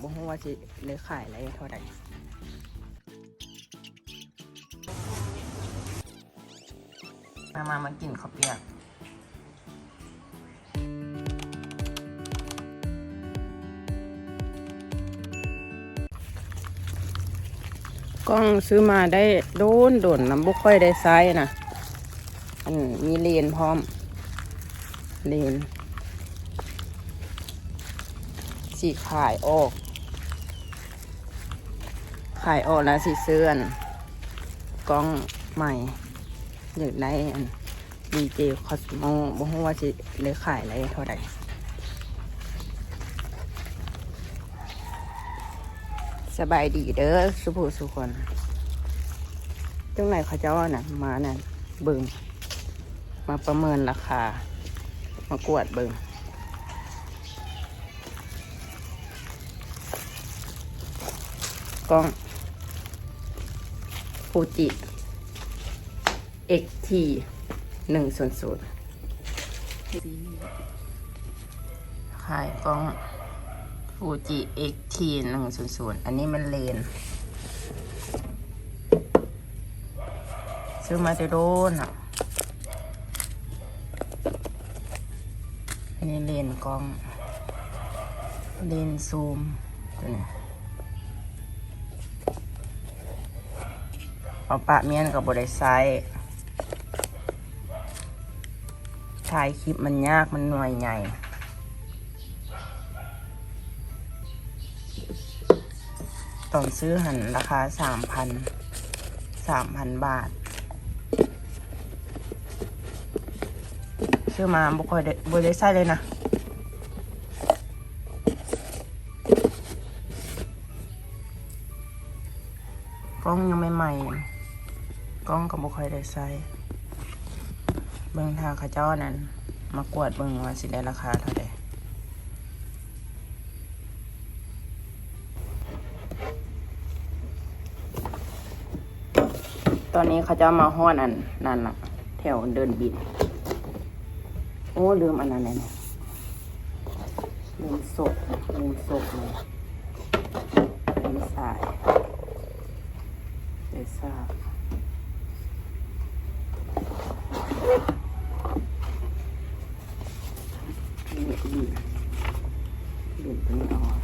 บ่ฮู้ว่าสิเลยขายอะไรเท่าใดมามามากินข้าวเปียกกล้องซื้อมาได้โดนโดนน้ำบุกค่อยได้ไซส์นะอันมีเลนพร้อม เลนสีขายออก ขายออกแล้วสีเสื้อนกล้องใหม่อยากได้อันดีเจคอสโมบ่ฮู้ว่าสิเลยขายอะไรเท่าไหร่สบายดีเด้อสุภูสุคนจังไหนเขาเจ้าน่ะ มาน่ะเบิงมาประเมินราคา มากวดเบิงกล้อง ฟูจิ XT หนึ่งส่วนศูนย์ขายกล้องฟูจิ XT หนึ่งส่วนศูนย์อันนี้มันเลน ซื้อมาจะโดนอะ อันนี้เลนกล้อง เลนซูมตัวนี้ เอาปะเมียนกับบริไซถ่ายคลิปมันยากมันหน่วยใหญ่ตอนซื้อหันราคาสามพันสามพันบาท ซื้อมาบุคอยได้บริไซเลยนะกล้องยังไม่ใหม่ๆ กล้องก็บ่ค่อยได้ใส่เบิ่งทางขาเจ้านั้น มากวดเบิ่งว่าสิได้ราคาเท่าใดตอนนี้เขาจ้ามาฮอดอันนั่นละแถวเดินบิน โอ้ลืมอันนั้นเลยนี่ยลืมศพลืมศพเลยลืมสายได้ทราบ นี่บีบบีบตัวนี้ออก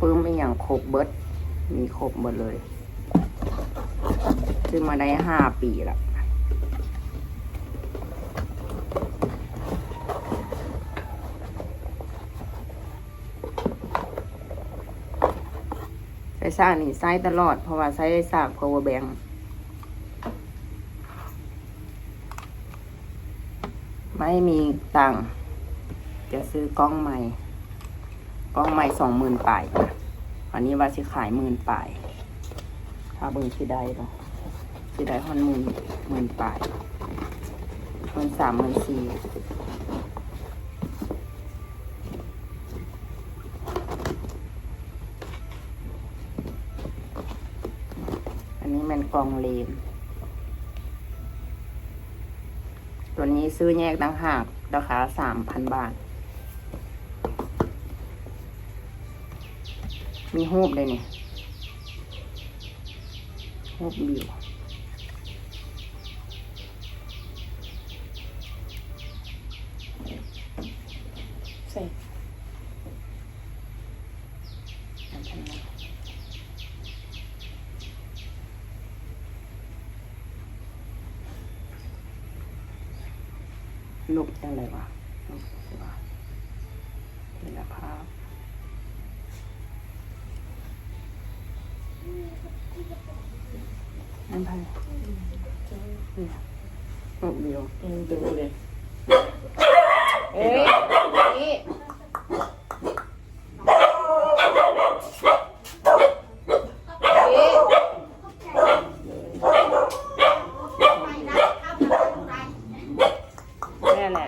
ปื้มไม่อย่างครบเบิด มีครบหมดเลย ซื้อมาได้ห้าปีละ ซ่านี่ใส่ตลอด เพราะว่าใส่ซาก power bank ไม่มีตังจะซื้อกล้องใหม่ กล้องใหม่สองหมื่นปลายอันนี้ว่าสิขายหมื่นปลายถ้าเบิ่งสิได้เนาะสิได้ฮอนหมื่นหมื่นปลายหมื่นสามหมื่นสี่อันนี้มัน กองเลน ตัวนี้ซื้อแยกต่างหากราคาสามพันบาท มีหูบเลยเนี่ยรูปบิวใส่อันนั้นนะ รูปอะไรวะรูปอะไรวะเป็นภาพนั่นไปเนี่ยหกเดียวดูเลยเอ้ยนี่แน่แหละ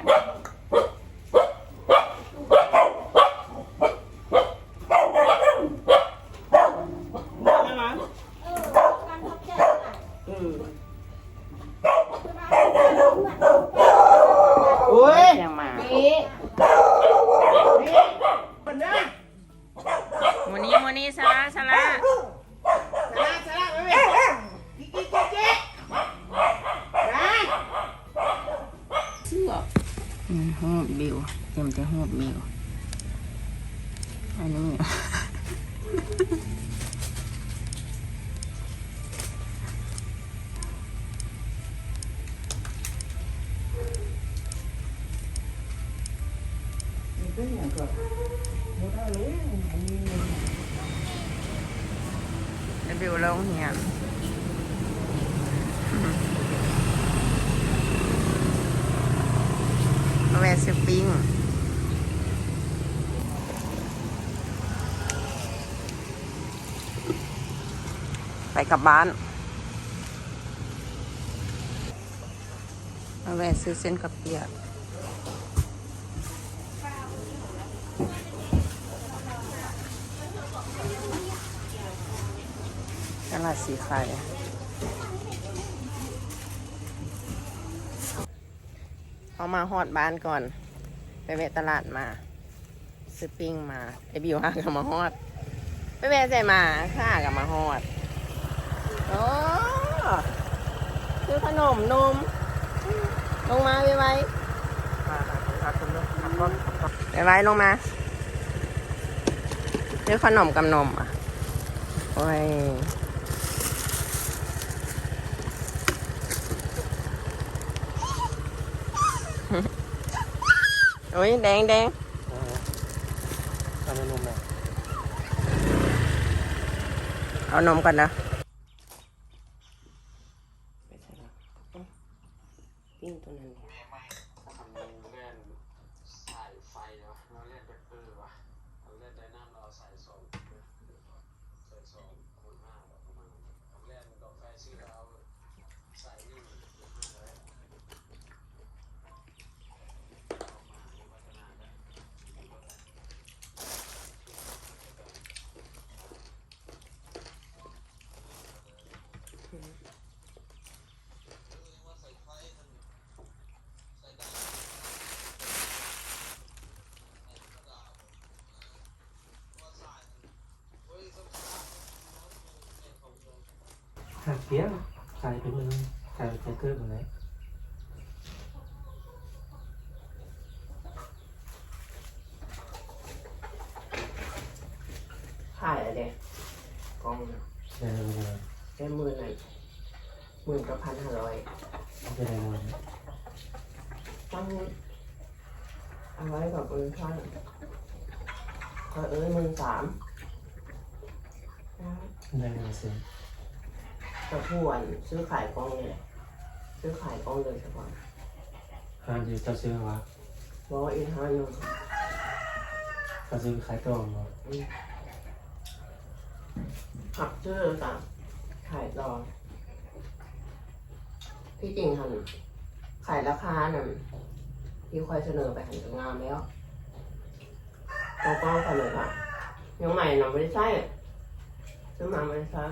นะคะอืมโอ้ย เสียง นี่คนเด้อ มูนี่มูนี่สาระสาระ สาระสาระไปไหมกิ๊กกิ๊กกิ๊กกิ๊กได้ เสื้ออืมหูบบิวเต็มแต่หูบบิว อันนี้เป็นอย่างก่อนหมดแล้วเลย จะบิวลงเหียนมาแวะซื้อปิ้งไป กลับบ้านมาแวะซื้อเส้นกับเปียกตลาดสีไข่เอามาฮอดบ้านก่อน ไปแวะตลาดมา ซื้อปิ้งมาไอบิวหากับมาฮอด ไปแวะใส่มาข้ากับมาฮอด โอ้ซื้อขนมนม ลงมาไปไว้ครับคุณลูกครับก้อนครับก้อนไปไว้ลงมาซื้อขนมกับนมอะ โอ้ยโอ้ยแดงแดงทำเมนูไหนเอานมก่อนนะปิ้งตัวนั้น ทำเล่นสายไฟวะเราเล่นแบคเตอร์วะเราเล่นไดนาเราใส่สองใส่สองคนห้าประมาณทำเล่นดอกไฟสีเราใส่นี่ห้าร้อยพัฒนาได้ หักเกี้ยงใส่ไปมือใส่ไปเกลือหมดเลยขายอะไรกล่องเดี๋ยวเดี๋ยวแค่หมื่นหน่อยหมื่นกับพันห้าร้อยเดี๋ยวเดี๋ยวต้องเอาไว้กับเอิญข้างก็เอ้ยหมื่นสามเดี๋ยวเดี๋ยวเสร็ จกระพวนซื้อขายกล้องเนี่ยซื้อขายกล้องเลยเฉพาะอ่าเดี๋ยวจะซื้อวะบอกว่าอีกห้าหนึ่งจะซื้อขายตรงเหรอหักซื้อต่างขายต่อที่จริงหันขายราคาน่ะที่คอยเสนอไปหันจะงามแล้วกล้องกล้องกันเลยค่ะยังใหม่เนาะไม่ได้ใช่ซื้อมาไม่ได้ใช่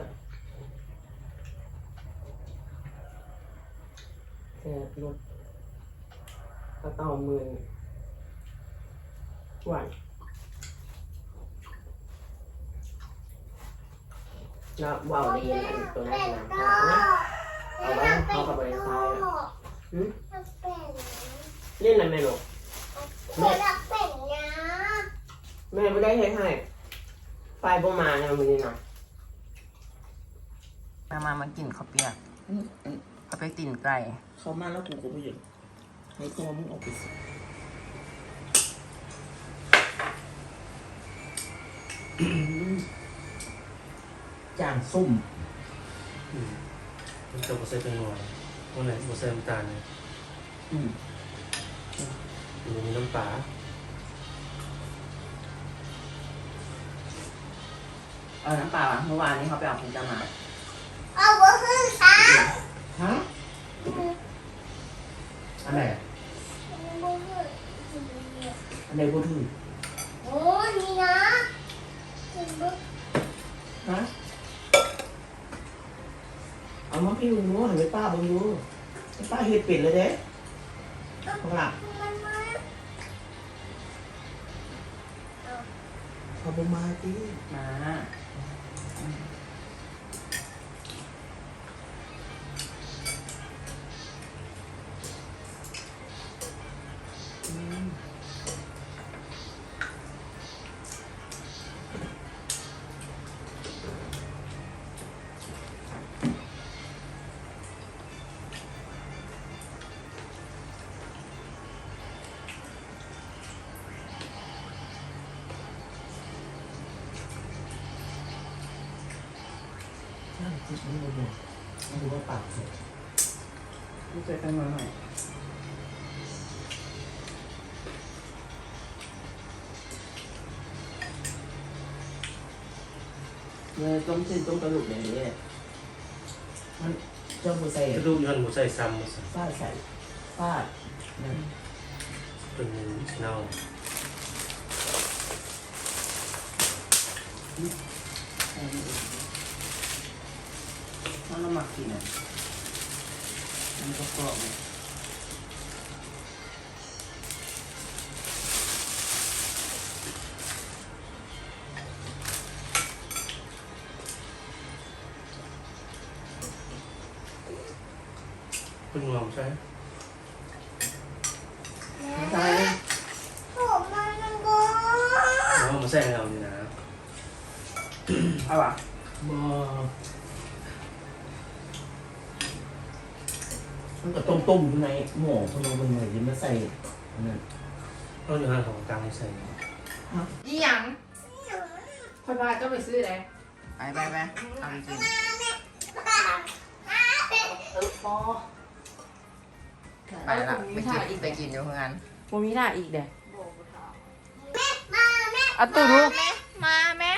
แต่รถก็ต่อหมื่นหวานแล้ววาวดีอันตัวนั้นนะเอาไว้เข้ากับบริษัทหืมเล่นอะไรแม่ลูกแม่รักเป็ดนะแม่ไม่ได้ให้ให้ ไฟบ่มานะมือนี้นะมามามากินข้าวเปียก ข้าวเปียกตีนไก่เขามาแล้วกูก็ไม่หยุดให้ตัวมึงออกไปสิจางส้มมันจะโปรเซสเป็นงอนวันไหนโปรเซสน้ำตาลเนี่ยอืมอยู่มีน้ำปลาเอาน้ำเปล่าเมื่อวานนี้เขาไปเอาคุณจะมา เอาหัวขึ้นค่ะ ฮะอันไหนอันไหนบูทูธโอ้นี่นะฮะเอามาพี่ลุงรู้นไหมป้าบัดูป้าเห็ดเป็ดเลยเด้ขอางหลังเอาบมาดิมา นั่งคิดนี่เลยมันดูว่าปากสดพี่ช่วยกันมาหน่อยเมื่อต้มเส้นต้มกระดูกอย่างนี้มันเจ้ามือใส่กระดูกย้อนหมูใส่ซ้ำมาสิฟาดใส่ฟาดนั่นเป็นหมูเน่าอะมั นก็กรอบเลยเป็นงอมใช่ไม่ใช่ผม มันก็แล้วมาใส่เรานี่นะเอาวะบอมันก็ต้มต้มอยู่ในหม้อพนมเป็นไงยังไม่ใส่อันนั้นเอาอยู่ห่างของกลางให้ใส่อีหยังคนพาเจ้าไปซื้ออะไรไปไปไปเอาจริงปอไปละไปกินอีกไปกินอยู่เพื่อนโมมีหน้าอีกเด้มาแม่เอาตู้ดูมาแม่